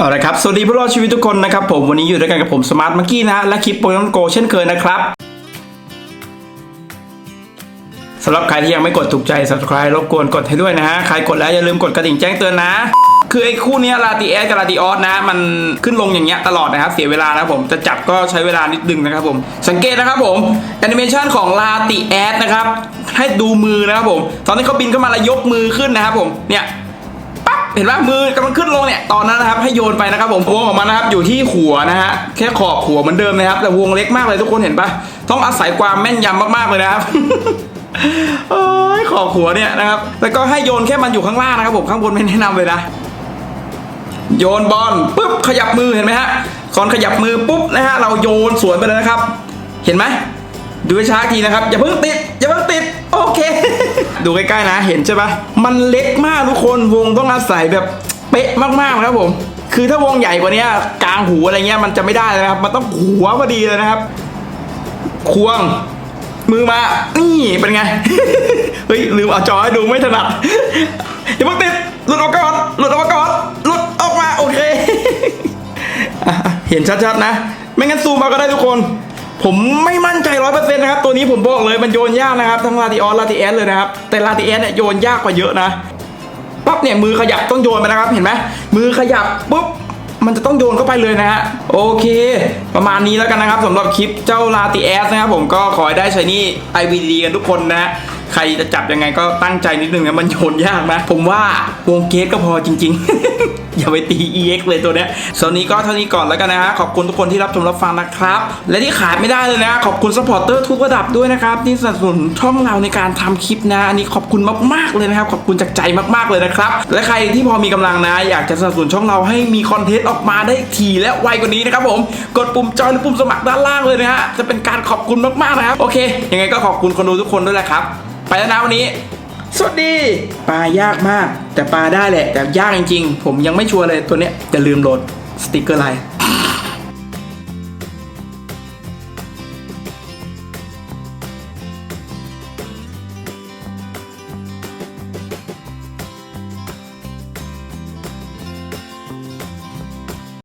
เอาละครับ สวัสดีผู้รอดชีวิตทุกคนนะครับผม วันนี้อยู่ด้วยกันกับผมสมาร์ทมังกี้นะฮะ และคลิปโปเกมอนโกเช่นเคยนะครับสำหรับใครที่ยังไม่กดถูกใจ subscribe รบกวนกดให้ด้วยนะฮะ ใครกดแล้วอย่าลืมกดกระดิ่งแจ้งเตือนนะ คือไอ้คู่นี้ลาติแอสกับลาติออสนะ มันขึ้นลงอย่างเงี้ยตลอดนะครับ เสียเวลานะครับผม จะจับก็ใช้เวลานิดนึงนะครับผม สังเกตนะครับผมแอนิเมชันของลาติแอสนะครับ ให้ดูมือนะครับผม ตอนที่เขาบินเข้ามาแล้วยกมือขึ้นนะครับผม เนี่ย เห็นไหมมือกำลังขึ้นลงเนี่ยตอนนั้นนะครับให้โยนไปนะครับผมวงออกมานะครับอยู่ที่หัวนะฮะแค่ขอบหัวเหมือนเดิมนะครับ แต่วงเล็กมากเลยทุกคนเห็นปะต้องอาศัยความแม่นยำมากๆเลยนะครับโอ้ยขอบหัวเนี่ยนะครับแล้วก็ให้โยนแค่มันอยู่ข้างล่างนะครับผมข้างบนไม่แนะนำเลยนะโยนบอลปุ๊บขยับมือเห็นไหมฮะก่อนขยับมือปุ๊บนะฮะเราโยนสวนไปเลยนะครับ เห็นไหมดูช้าทีนะครับ อย่าเพิ่งติดอย่าเพิ่งติด โอเค ดูใกล้ๆนะ เห็นใช่ปะมันเล็กมากทุกคนวงต้องอาศัยแบบเป๊ะมากๆนะครับผม คือถ้าวงใหญ่กว่านี้กลางหูอะไรเงี้ยมันจะไม่ได้นะครับ มันต้องหัวพอดีเลยนะครับ ควง มือมา นี่เป็นไง เฮ้ยลืมเอาจอให้ดูไม่ถนัดอย่าเพิ่งติดหลุดออกก่อนหลุดออกมาก่อนหลุดออกมาโอเค เห็นชัดๆนะ ไม่งั้นซูมเอาก็ได้ทุกคน ผมไม่มั่นใจร้อยเปอร์เซ็นต์นะครับ ตัวนี้ผมบอกเลยมันโยนยากนะครับทั้งลาติออสลาติแอสเลยนะครับ แต่ลาติแอสเนี่ยโยนยากกว่าเยอะนะปั๊บเนี่ยมือขยับต้องโยนไปนะครับเห็นไหมมือขยับปุ๊บมันจะต้องโยนเข้าไปเลยนะฮะโอเค ประมาณนี้แล้วกันนะครับสำหรับคลิปเจ้าลาติแอสนะครับผมก็ขอให้ได้ใช้นี่ IVD กันทุกคนนะฮะใครจะจับยังไงก็ตั้งใจนิดนึงนะมันโยนยากนะ ผมว่าวงเกตก็พอจริง ๆ อย่าไปตี EX เลยตัวเนี้ยส่วนนี้ก็เท่านี้ก่อนแล้วกันนะฮะ ขอบคุณทุกคนที่รับชมรับฟังนะครับ และที่ขาดไม่ได้เลยนะ ขอบคุณสปอร์เตอร์ทุกระดับด้วยนะครับ ที่สนับสนุนช่องเราในการทำคลิปนะ อันนี้ขอบคุณมากๆเลยนะครับ ขอบคุณจากใจมากๆเลยนะครับ และใครที่พอมีกำลังนะ อยากจะสนับสนุนช่องเราให้มีคอนเทนต์ออกมาได้ถี่และไวกว่านี้นะครับผม กดปุ่มจอยหรือปุ่มสมัครด้านล่างเลยนะฮะ จะเป็นการขอบคุณมากๆนะครับ โอเค ยังไงก็ขอบคุณคนดูทุกคนด้วยแหละครับ ไปแล้วนะวันนี้ สวัสดีปลายากมาก แต่ปลาได้แหละ แต่ยากจริงๆ ผมยังไม่ชัวร์เลยตัวเนี้ยอย่าลืมโหลดสติกเกอร์ไลน์